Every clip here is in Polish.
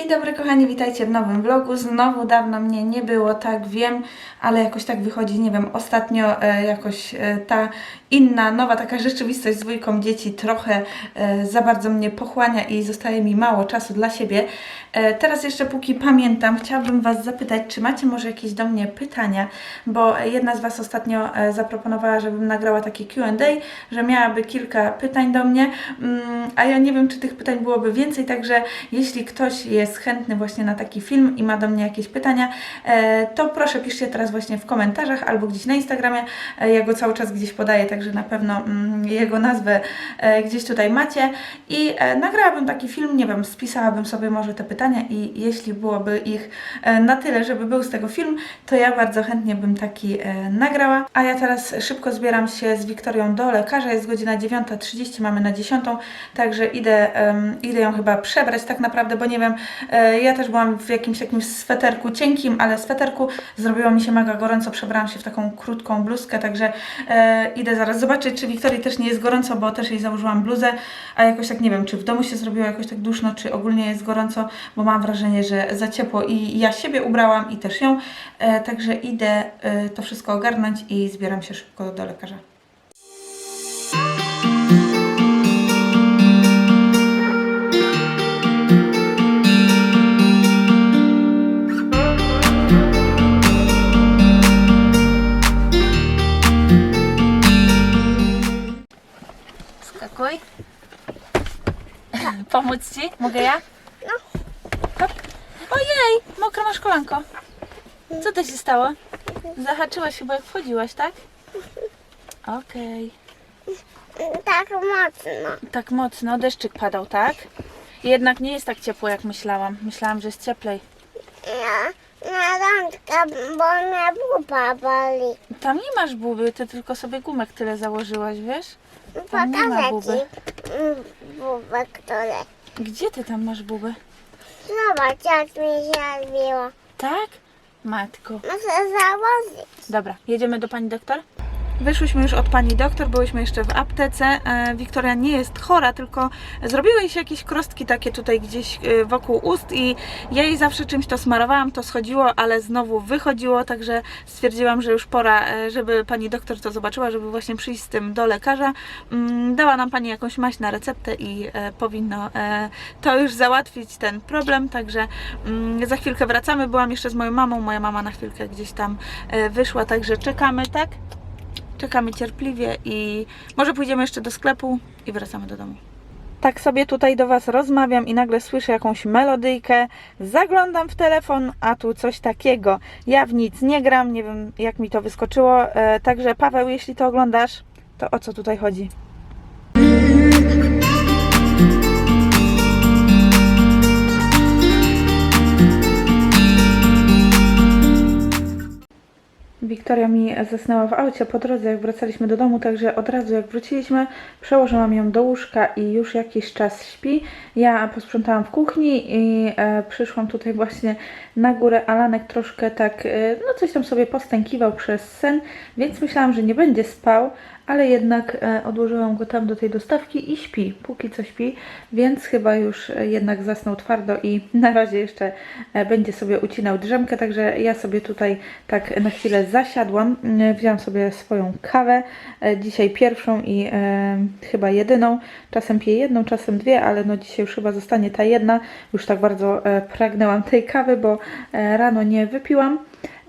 Dzień dobry kochani, witajcie w nowym vlogu. Znowu dawno mnie nie było, tak wiem, ale jakoś tak wychodzi, nie wiem, ostatnio e, jakoś e, ta inna, nowa taka rzeczywistość z dwójką dzieci trochę e, za bardzo mnie pochłania i zostaje mi mało czasu dla siebie. E, teraz jeszcze póki pamiętam, chciałabym Was zapytać, czy macie może jakieś do mnie pytania, bo jedna z Was ostatnio e, zaproponowała, żebym nagrała takie Q&A, że miałaby kilka pytań do mnie, mm, a ja nie wiem, czy tych pytań byłoby więcej, także jeśli ktoś jest chętny właśnie na taki film i ma do mnie jakieś pytania, e, to proszę piszcie teraz właśnie w komentarzach albo gdzieś na Instagramie, e, ja go cały czas gdzieś podaję, także na pewno mm, jego nazwę e, gdzieś tutaj macie. I nagrałabym taki film, nie wiem, spisałabym sobie może te pytania i jeśli byłoby ich na tyle, żeby był z tego film, to ja bardzo chętnie bym taki nagrała. A ja teraz szybko zbieram się z Wiktorią do lekarza, jest godzina 9.30, mamy na 10, także idę, idę ją chyba przebrać tak naprawdę, bo nie wiem, ja też byłam w jakimś takim sweterku cienkim, ale sweterku zrobiło mi się mega gorąco, przebrałam się w taką krótką bluzkę, także e, idę zaraz zobaczyć, czy Wiktorii też nie jest gorąco, bo też jej założyłam bluzę, a jakoś tak nie wiem, czy w domu się zrobiło jakoś tak duszno, czy ogólnie jest gorąco, bo mam wrażenie, że za ciepło i ja siebie ubrałam i też ją, e, także idę e, to wszystko ogarnąć i zbieram się szybko do lekarza. To się stało? Zahaczyłaś chyba jak wchodziłaś, tak? Okej. Tak mocno. Tak mocno, deszczyk padał, tak? Jednak nie jest tak ciepło jak myślałam. Myślałam, że jest cieplej. Ja na rączkę, bo mnie buba boli. Tam nie masz buby, ty tylko sobie gumek tyle założyłaś, wiesz? Tam nie ma Pokażę buby. ci mm, bubę, które... Gdzie ty tam masz buby? Zobacz, jak mi się odbiło. Tak? Matko. Muszę założyć. Dobra, jedziemy do pani doktor? Wyszłyśmy już od pani doktor, byłyśmy jeszcze w aptece. E, Wiktoria nie jest chora, tylko zrobiły jej się jakieś krostki takie tutaj gdzieś e, wokół ust i ja jej zawsze czymś to smarowałam, to schodziło, ale znowu wychodziło, także stwierdziłam, że już pora, e, żeby pani doktor to zobaczyła, żeby właśnie przyjść z tym do lekarza. Mm, Dała nam pani jakąś maść na receptę i powinno to już załatwić ten problem, także mm, za chwilkę wracamy. Byłam jeszcze z moją mamą, moja mama na chwilkę gdzieś tam wyszła, także czekamy, tak? Czekamy cierpliwie i może pójdziemy jeszcze do sklepu i wracamy do domu. Tak sobie tutaj do Was rozmawiam i nagle słyszę jakąś melodyjkę, zaglądam w telefon, a tu coś takiego. Ja w nic nie gram, nie wiem jak mi to wyskoczyło, e, także Paweł, jeśli to oglądasz, to o co tutaj chodzi? Wiktoria mi zasnęła w aucie po drodze, jak wracaliśmy do domu, także od razu jak wróciliśmy, przełożyłam ją do łóżka i już jakiś czas śpi. Ja posprzątałam w kuchni i e, przyszłam tutaj właśnie na górę. Alanek troszkę tak, e, no coś tam sobie postękiwał przez sen, więc myślałam, że nie będzie spał, ale jednak e, odłożyłam go tam do tej dostawki i śpi, póki co śpi, więc chyba już e, jednak zasnął twardo i na razie jeszcze e, będzie sobie ucinał drzemkę, także ja sobie tutaj tak na chwilę zasiadłam, Mm, wziąłam sobie swoją kawę, dzisiaj pierwszą i e, chyba jedyną, czasem piję jedną, czasem dwie, ale no dzisiaj już chyba zostanie ta jedna, już tak bardzo pragnęłam tej kawy, bo rano nie wypiłam.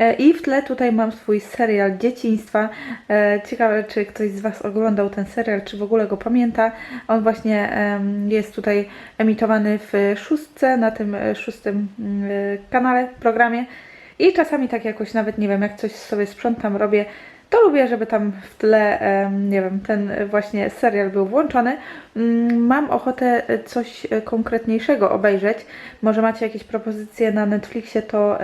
E, I w tle tutaj mam swój serial dzieciństwa. E, Ciekawe, czy ktoś z Was oglądał ten serial, czy w ogóle go pamięta. On właśnie jest tutaj emitowany w szóstce, na tym e, szóstym mm, kanale, programie. I czasami tak jakoś nawet, nie wiem, jak coś sobie sprzątam, robię, to lubię, żeby tam w tle, nie wiem, ten właśnie serial był włączony. Mm, Mam ochotę coś konkretniejszego obejrzeć. Może macie jakieś propozycje na Netflixie, to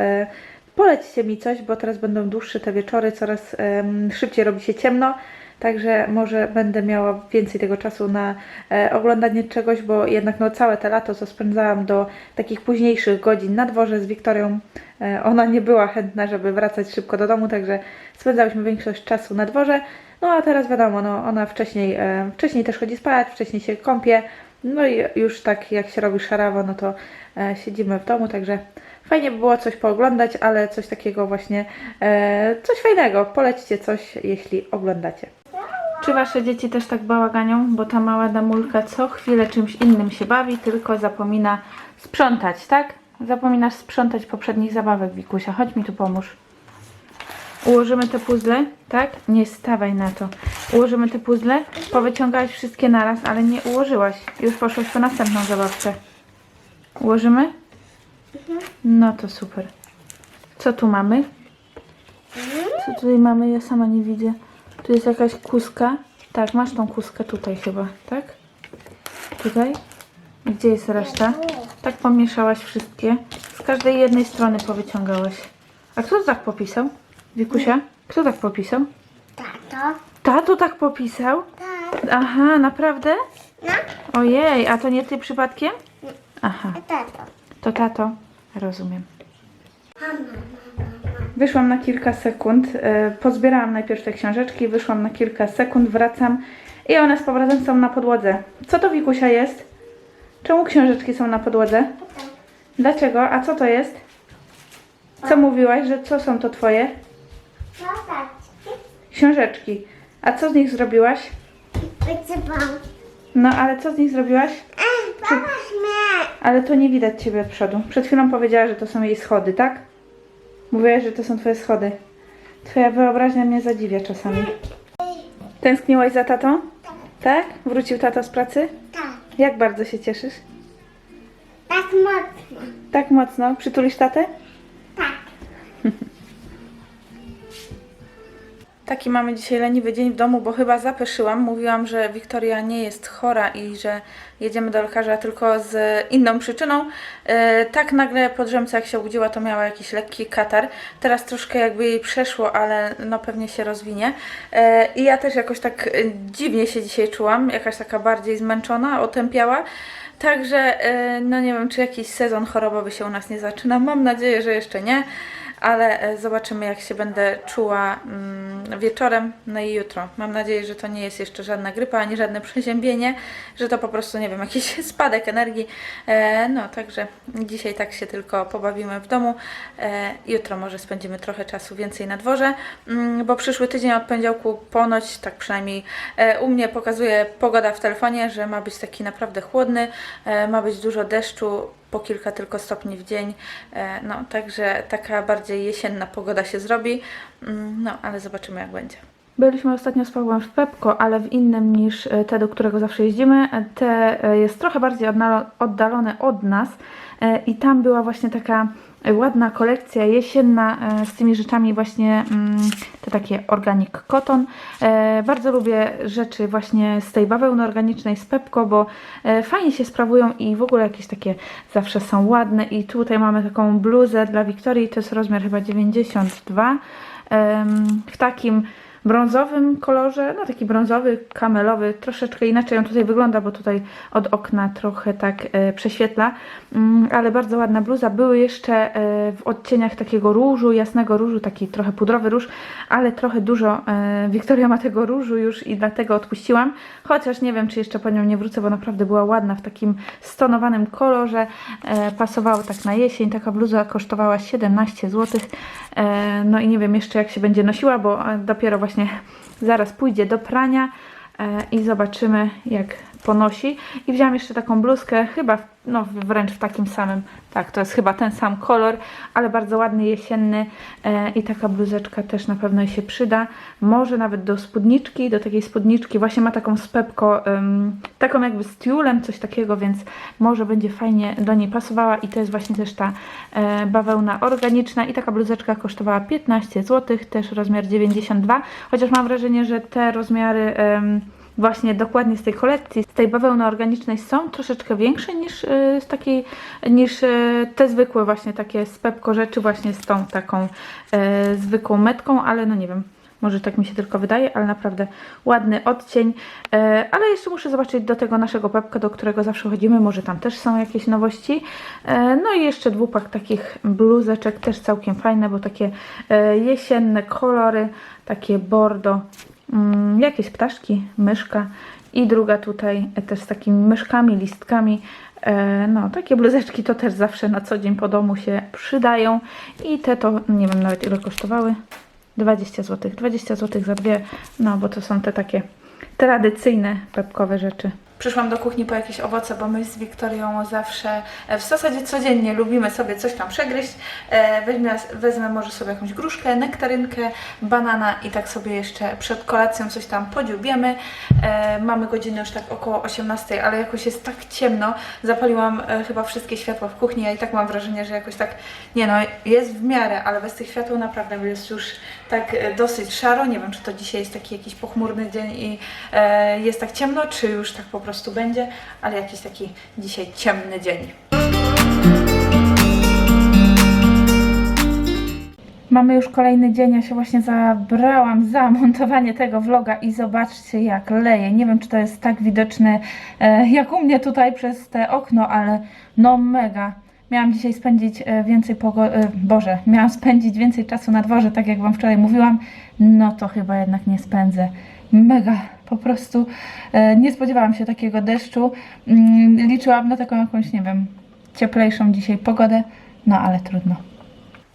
polećcie mi coś, bo teraz będą dłuższe te wieczory, coraz em, szybciej robi się ciemno. Także może będę miała więcej tego czasu na e, oglądanie czegoś, bo jednak no, całe te lato, co spędzałam do takich późniejszych godzin na dworze z Wiktorią, e, ona nie była chętna, żeby wracać szybko do domu, także spędzałyśmy większość czasu na dworze. No a teraz wiadomo, no, ona wcześniej, e, wcześniej też chodzi spać, wcześniej się kąpie, No i już tak jak się robi szarawo, no to e, siedzimy w domu, także fajnie by było coś pooglądać, ale coś takiego właśnie, e, coś fajnego. Polećcie coś, jeśli oglądacie. Czy wasze dzieci też tak bałaganią? Bo ta mała damulka co chwilę czymś innym się bawi, tylko zapomina sprzątać, tak? Zapominasz sprzątać poprzednich zabawek, Wikusia. Chodź mi tu pomóż. Ułożymy te puzzle, tak? Nie stawaj na to. Ułożymy te puzzle. Powyciągałaś wszystkie naraz, ale nie ułożyłaś. Już poszłaś po następną zabawkę. Ułożymy? No to super. Co tu mamy? Co tutaj mamy? Ja sama nie widzę. Tu jest jakaś kuska. Tak, masz tą kuskę tutaj chyba, tak? Tutaj? Gdzie jest reszta? Tak pomieszałaś wszystkie. Z każdej jednej strony powyciągałaś. A kto to tak popisał? Wikusia? Kto tak popisał? Tato? Tato tak popisał? Tak. Aha, naprawdę? No, Ojej, a to nie ty przypadkiem? Aha, tato. to tato. Rozumiem. Wyszłam na kilka sekund, e, pozbierałam najpierw te książeczki, wyszłam na kilka sekund, wracam i one z powrotem są na podłodze. Co to Wikusia jest? Czemu książeczki są na podłodze? Dlaczego? A co to jest? Co mówiłaś, że co są to twoje? Książeczki. A co z nich zrobiłaś? No, ale co z nich zrobiłaś? Mnie. Ale to nie widać ciebie od przodu. Przed chwilą powiedziała, że to są jej schody, tak? Mówiłaś, że to są twoje schody. Twoja wyobraźnia mnie zadziwia czasami. Tęskniłaś za tatą? Tak? Wrócił tato z pracy? Tak, Jak bardzo się cieszysz? tak mocno. Tak mocno. Przytulisz tatę? Taki mamy dzisiaj leniwy dzień w domu, bo chyba zapeszyłam. Mówiłam, że Wiktoria nie jest chora i że jedziemy do lekarza tylko z inną przyczyną. E, tak nagle po drzemce jak się obudziła, to miała jakiś lekki katar. Teraz troszkę jakby jej przeszło, ale no pewnie się rozwinie. E, I ja też jakoś tak e, dziwnie się dzisiaj czułam, jakaś taka bardziej zmęczona, otępiała. Także no nie wiem, czy jakiś sezon chorobowy się u nas nie zaczyna. Mam nadzieję, że jeszcze nie ale e, zobaczymy, jak się będę czuła mm, wieczorem, no i jutro. Mam nadzieję, że to nie jest jeszcze żadna grypa, ani żadne przeziębienie, że to po prostu, nie wiem, jakiś spadek energii. E, no, także dzisiaj tak się tylko pobawimy w domu. E, jutro może spędzimy trochę czasu więcej na dworze, mm, bo przyszły tydzień od poniedziałku ponoć, tak przynajmniej u mnie pokazuje pogoda w telefonie, że ma być taki naprawdę chłodny, ma być dużo deszczu, po kilka tylko stopni w dzień. E, No, także taka bardziej jesienna pogoda się zrobi. Mm, No, ale zobaczymy jak będzie. Byliśmy ostatnio z Pawłem w Pepko, ale w innym niż e, te, do którego zawsze jeździmy. E, Te jest trochę bardziej oddalo- oddalone od nas i tam była właśnie taka ładna kolekcja jesienna e, z tymi rzeczami właśnie mm, te takie organic cotton. E, Bardzo lubię rzeczy właśnie z tej bawełny organicznej z Pepko, bo e, fajnie się sprawują i w ogóle jakieś takie zawsze są ładne i tutaj mamy taką bluzę dla Wiktorii, to jest rozmiar chyba 92 em, w takim brązowym kolorze, no taki brązowy, kamelowy, troszeczkę inaczej on tutaj wygląda, bo tutaj od okna trochę tak e, prześwietla, mm, ale bardzo ładna bluza. Były jeszcze e, w odcieniach takiego różu, jasnego różu, taki trochę pudrowy róż, ale trochę dużo e, Wiktoria ma tego różu już i dlatego odpuściłam, chociaż nie wiem, czy jeszcze po nią nie wrócę, bo naprawdę była ładna w takim stonowanym kolorze, e, pasowało tak na jesień, taka bluza kosztowała 17 zł, e, no i nie wiem jeszcze jak się będzie nosiła, bo e, dopiero właśnie zaraz pójdzie do prania e, i zobaczymy jak ponosi. I wziąłam jeszcze taką bluzkę, chyba no, wręcz w takim samym, tak, to jest chyba ten sam kolor, ale bardzo ładny, jesienny e, i taka bluzeczka też na pewno jej się przyda. Może nawet do spódniczki, do takiej spódniczki, właśnie ma taką spepko, ym, taką jakby z tiulem, coś takiego, więc może będzie fajnie do niej pasowała i to jest właśnie też ta e, bawełna organiczna i taka bluzeczka kosztowała 15 zł, też rozmiar 92, chociaż mam wrażenie, że te rozmiary em, właśnie dokładnie z tej kolekcji, z tej bawełny organicznej są troszeczkę większe niż e, z takiej, niż e, te zwykłe właśnie takie z Pepko rzeczy właśnie z tą taką e, zwykłą metką, ale no nie wiem, może tak mi się tylko wydaje, ale naprawdę ładny odcień. E, ale jeszcze muszę zobaczyć do tego naszego Pepka, do którego zawsze chodzimy, może tam też są jakieś nowości. E, no i jeszcze dwupak takich bluzeczek, też całkiem fajne, bo takie e, jesienne kolory, takie bordo, jakieś ptaszki, myszka I druga tutaj e, też z takimi myszkami, listkami. E, No, takie bluzeczki to też zawsze na co dzień po domu się przydają. I te to nie wiem nawet ile kosztowały. 20 zł. 20 zł za dwie. No, bo to są te takie tradycyjne pepkowe rzeczy. Przyszłam do kuchni po jakieś owoce, bo my z Wiktorią zawsze, e, w zasadzie codziennie lubimy sobie coś tam przegryźć. E, Weźmę, wezmę może sobie jakąś gruszkę, nektarynkę, banana i tak sobie jeszcze przed kolacją coś tam podziubiemy. E, Mamy godzinę już tak około 18, ale jakoś jest tak ciemno. Zapaliłam chyba wszystkie światła w kuchni, ja i tak mam wrażenie, że jakoś tak, nie no, jest w miarę, ale bez tych świateł naprawdę jest już tak dosyć szaro. Nie wiem, czy to dzisiaj jest taki jakiś pochmurny dzień i jest tak ciemno, czy już tak po prostu będzie, ale jakiś taki dzisiaj ciemny dzień. Mamy już kolejny dzień, ja się właśnie zabrałam za montowanie tego vloga i zobaczcie jak leje. Nie wiem czy to jest tak widoczne e, jak u mnie tutaj przez te okno, ale no mega. Miałam dzisiaj spędzić e, więcej pogo- e, Boże, miałam spędzić więcej czasu na dworze, tak jak Wam wczoraj mówiłam. No to chyba jednak nie spędzę. Mega, po prostu e, nie spodziewałam się takiego deszczu. Mm, liczyłam na taką jakąś, nie wiem, cieplejszą dzisiaj pogodę, no ale trudno.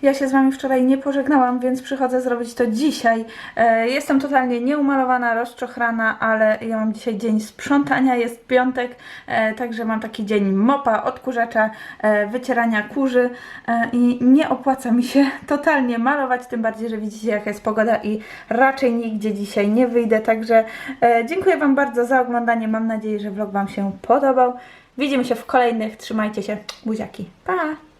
Ja się z Wami wczoraj nie pożegnałam, więc przychodzę zrobić to dzisiaj. E, jestem totalnie nieumalowana, rozczochrana, ale ja mam dzisiaj dzień sprzątania, jest piątek, e, także mam taki dzień mopa, odkurzacza, e, wycierania kurzy i nie opłaca mi się totalnie malować, tym bardziej, że widzicie jaka jest pogoda i raczej nigdzie dzisiaj nie wyjdę, także dziękuję Wam bardzo za oglądanie, mam nadzieję, że vlog Wam się podobał. Widzimy się w kolejnych, trzymajcie się, buziaki, pa!